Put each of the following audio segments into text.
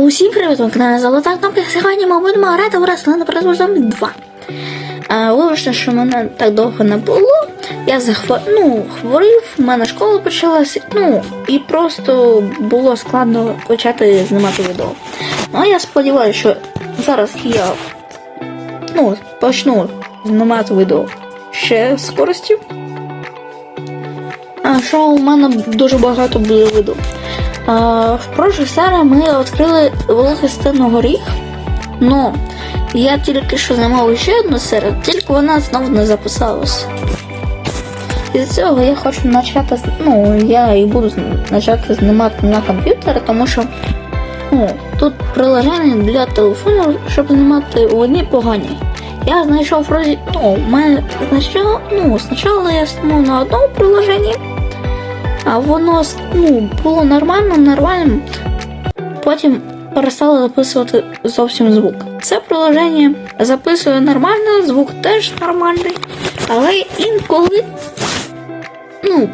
Усім привіт, каналі Золота кнопка. Сьогодні ми будемо грати в Рослина проти зомбі 2. А, вибачте, що мене так довго не було. Я захвор... ну, хворів, в мене школа почалася, ну, і просто було складно почати знімати відео. Ну, я сподіваюся, що зараз я ну, почну знімати відео ще з скоростю. А що у мене дуже багато буде відео. В прошлій серії ми відкрили великий стену горіх. Ну, я тільки що знімав ще одну серію, тільки вона знову не записалась. Із цього я хочу почати, ну, я і буду почати знімати на комп'ютері, тому що ну, тут приложення для телефону, щоб знімати вони погані. Я знайшов вроді, ну, мене спочатку, ну, спочатку я знімав на одному приложенні, а воно ну, було нормально, нормальним. Потім перестало записувати зовсім звук. Це приложення записує нормально, звук теж нормальний, але інколи ну,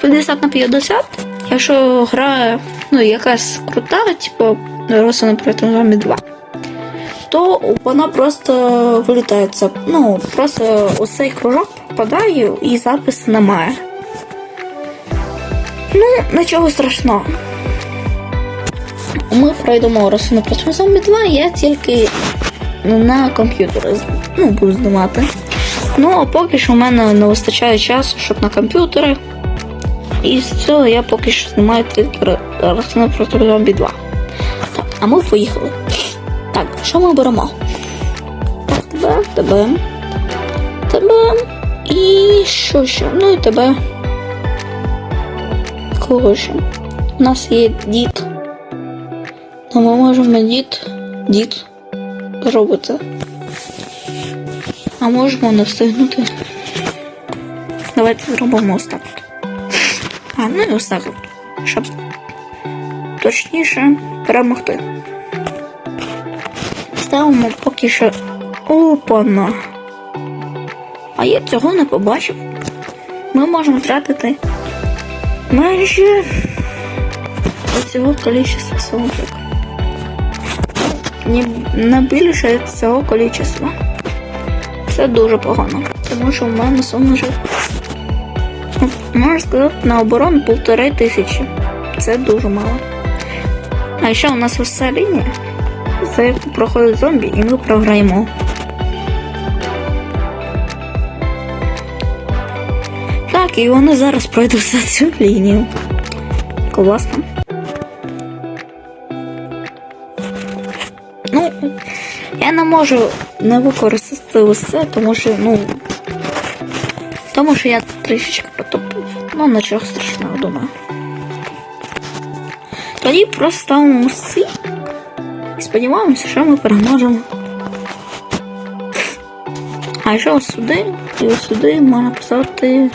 50 на 50, якщо гра ну, якась крута, типу Росана проти зомбі 2, то вона просто вилітає. Це, ну, просто ось цей кружок попадає і запису немає. Ну, нічого страшного. Ми пройдемо Росину проти зомбі 2, я тільки на комп'ютері ну, буду знімати. Ну, а поки що в мене не вистачає часу, щоб на комп'ютері. І з цього я поки що знімаю тільки Росину проти зомбі 2. Так, а ми поїхали. Так, що ми беремо? Так, тебе, тебе, тебе і що ще? Ну і тебе. Кого? У нас є дід. А ми можемо дід, дід зробити. А можемо не. Давайте зробимо ось так. А, ну і ось так, щоб точніше перемогти. Ставимо поки що. Опана. А я цього не побачив. Ми можемо втратити майже цього количества солодок. Не, не більше цього количества. Це дуже погано, тому що в мене. Ну, Можна сказати, на оборону полтори тисячі. Це дуже мало. А ще у нас ця лінія, за яку проходить зомбі, і ми програємо. І вони зараз пройдуть за цю лінію. Класно. Ну, я не можу не використати усе, тому що, ну. Тому що я трішечки протопив. Ну, нічого страшного, думаю. Тоді просто ставимо уси і сподіваємося, що ми переможемо. А ще сюди і ось сюди можна поставити.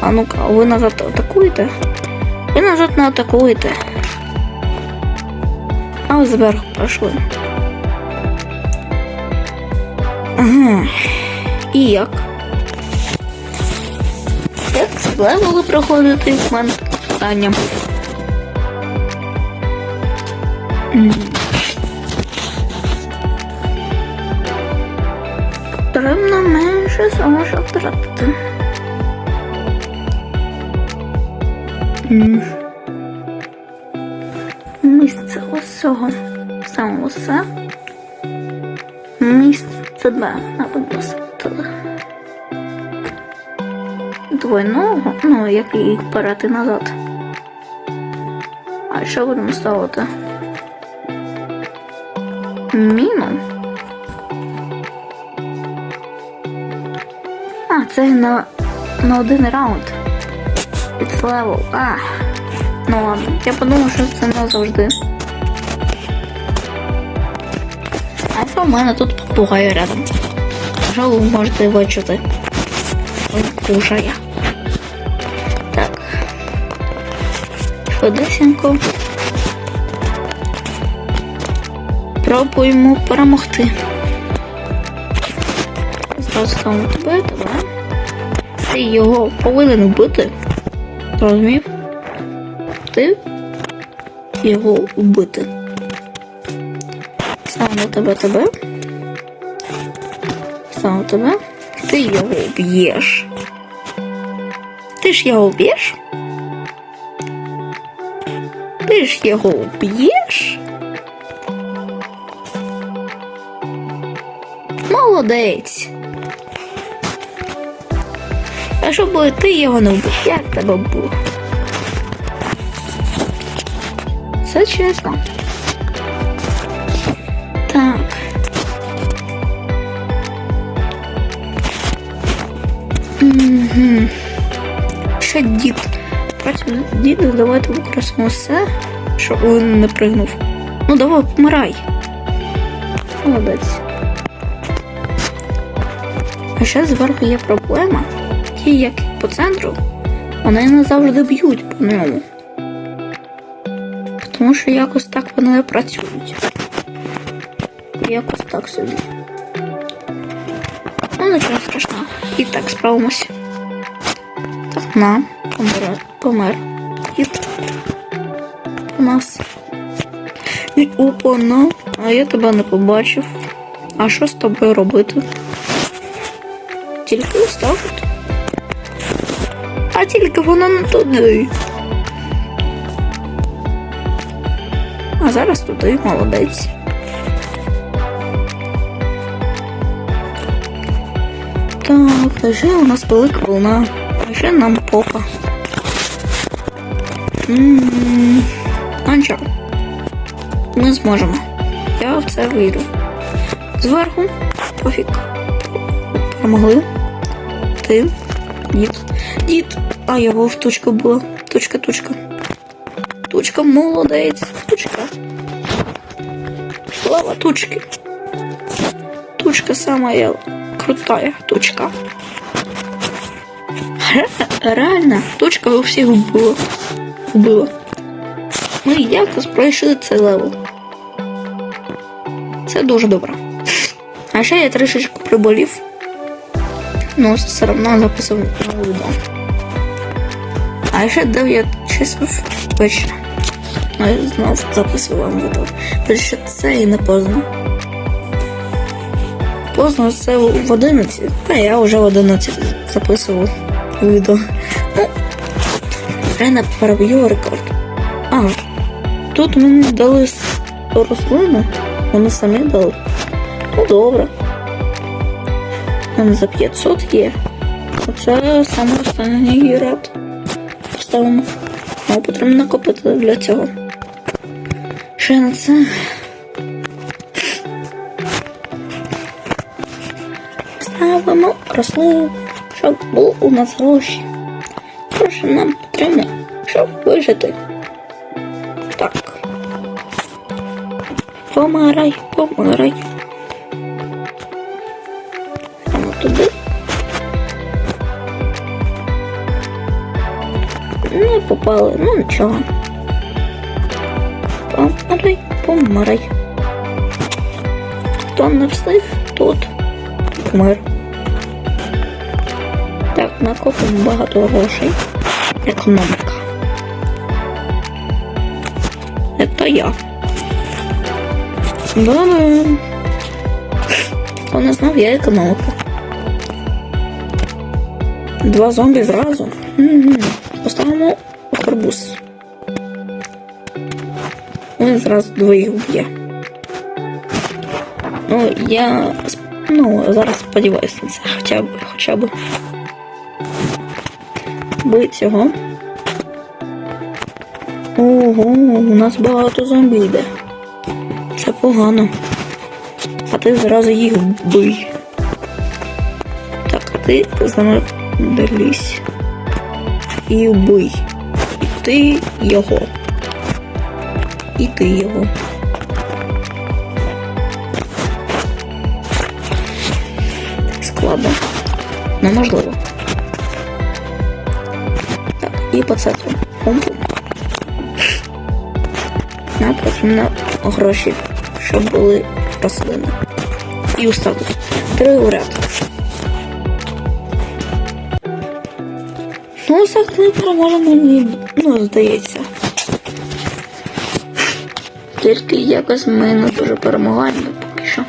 А ну-ка, ви назад атакуєте? Ви назад не атакуєте. А ви зверху пройшли. Ага. І як? Як левели проходити в мене питання? Потрібно менше зможе втратити. Місце усього саме усе. Місце Б, мабуть, поставили. Двойного, ну, як і і назад. А що будемо ставити? Міну. А, це на, на один раунд. Level. А. Ну ладно. Я подумав, що це назавжди. А що в мене тут попугай рядом? Що можете його чути? Ой, кушає. Так. Швидесенько. Пробуємо перемогти. Зразу ставимо тебе, тебе. Ти його повинен вбити. Зрозумів? Ти його вбити. Стану тебе тебе. Стану тебе. Ти його вб'єш. Ти ж його вб'єш? Ти ж його вб'єш? Молодець. А щоб ти його не вбив, як тебе був? Все чесно. Так. Угу. Ще дід. Проти діда давайте використаємо все, щоб він не пригнув. Ну давай, помирай. Молодець. А ще зверху є проблема. Ті, як по центру, вони не завжди б'ють по ньому. Тому що якось так вони працюють. Якось так собі. Ну, нічого страшного. І так справимося. Так, на, помер. помер. Кіт. У нас. І опа, на. А я тебе не побачив. А що з тобою робити? Тільки ставити. А тільки вона не туди. А зараз туди, молодець. Так, вже у нас велика волна. Ще нам попа. М-м-м. Анчо. Ми зможемо. Я в це вірю. Зверху пофіг. Перемогли. Ти. Дід. Дід. А його в тучку було. Тучка, тучка. Тучка, молодець. Тучка. Слава тучки. Тучка самая крутая тучка. Реально, тучка у всіх вбила. Вбила. Ми якось пройшли цей левел. Це дуже добре. А ще я трішечки приболів. Ну, все одно записував нове відео. А ще 9 часов вечора. Я знов записував відео. Тому що це і не поздно. Поздно це в 11, а я вже в 11 записував відео. Ну, реально переб'ю рекорд. А, тут мені дали рослини, вони самі дали. Ну добре. Мене за 500 є. Оце саме останній ряд. Поставимо. Ну, потрібно накопити для цього. Ще на це. Ставимо рослину, щоб було у нас гроші. Гроші нам потрібно, щоб вижити. Так. Помирай, помирай. Попали, ну нічого. Помирай, помирай. Хто не встиг, тут помер. Так, накопимо багато грошей. Економіка. Это я. Да-да. Хто не знав, я економіка. Два зомбі зразу. Угу. Поставимо гарбуз. Він зразу двоїх вб'є. Ну, я ну, зараз сподіваюся на це хоча б хоча б. Бить цього. Ого, у нас багато зомбі йде. Це погано. А ти зразу їх вбий. Так, а ти замедлись. І вбий. І ти його. І ти його. Складно. Неможливо. Так, і по центру. Нам потрібно гроші, щоб були рослини. І устали. Три у ряд. Ну, так ми переможемо, мені, ну, здається. Тільки якось ми не дуже перемагаємо поки що.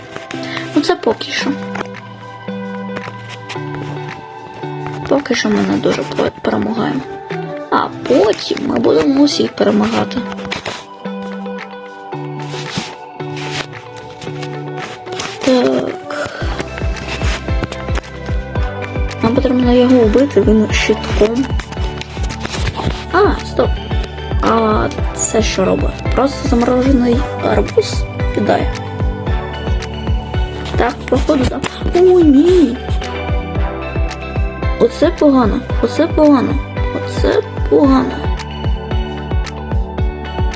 Ну це поки що. Поки що ми не дуже перемагаємо. А потім ми будемо усіх перемагати. Нам його вбити, він щитком. А, стоп. А це що робить? Просто заморожений арбуз кидає. Так, походу, так. О, ні. Оце погано, оце погано, оце погано.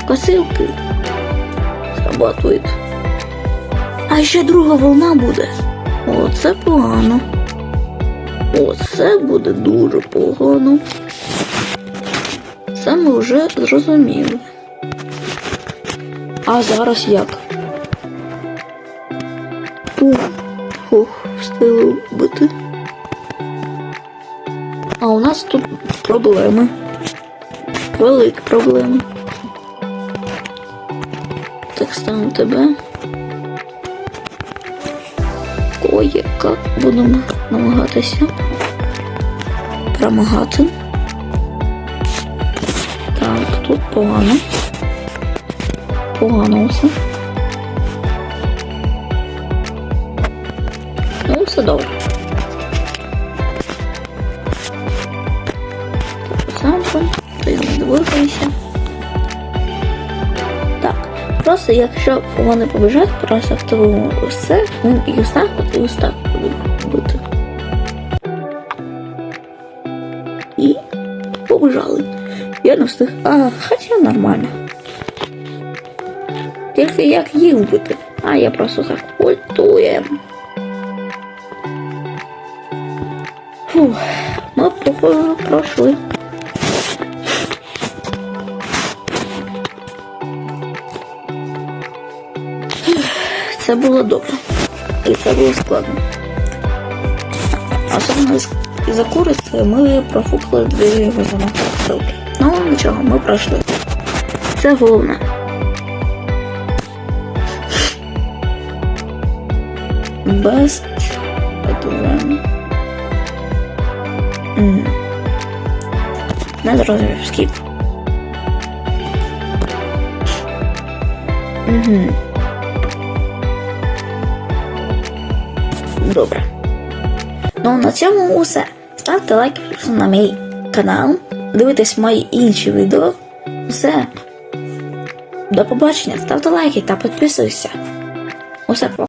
Косилки срабатують. А ще друга волна буде. Оце погано. Оце буде дуже погано. Це ми вже зрозуміли. А зараз як? Ух, ух, встигли вбити. А у нас тут проблеми. Великі проблеми. Так стану тебе. Ой, як будемо намагатися перемагати. Так, тут погано. Погано все. Ну, все добре. Так, ти не. Так, просто якщо вони побіжать, просто активуємо це, він і ось так, і ось так Встиг. А, хоча нормально. Тільки як їх вбити. А я просто так ультуєм. Фух, ми похоже пройшли. Це було добре. І це було складно. А саме за курицею ми профукали дві його ссылки. Ну нічого, ми пройшли. Це головне. Best Advent. М. Не зрозумів, скіп. Угу. Добре. Ну на цьому усе. Ставте лайк на мій канал, дивитесь мої інші відео. Все. До побачення, ставте лайки та підписуйся. Усе по.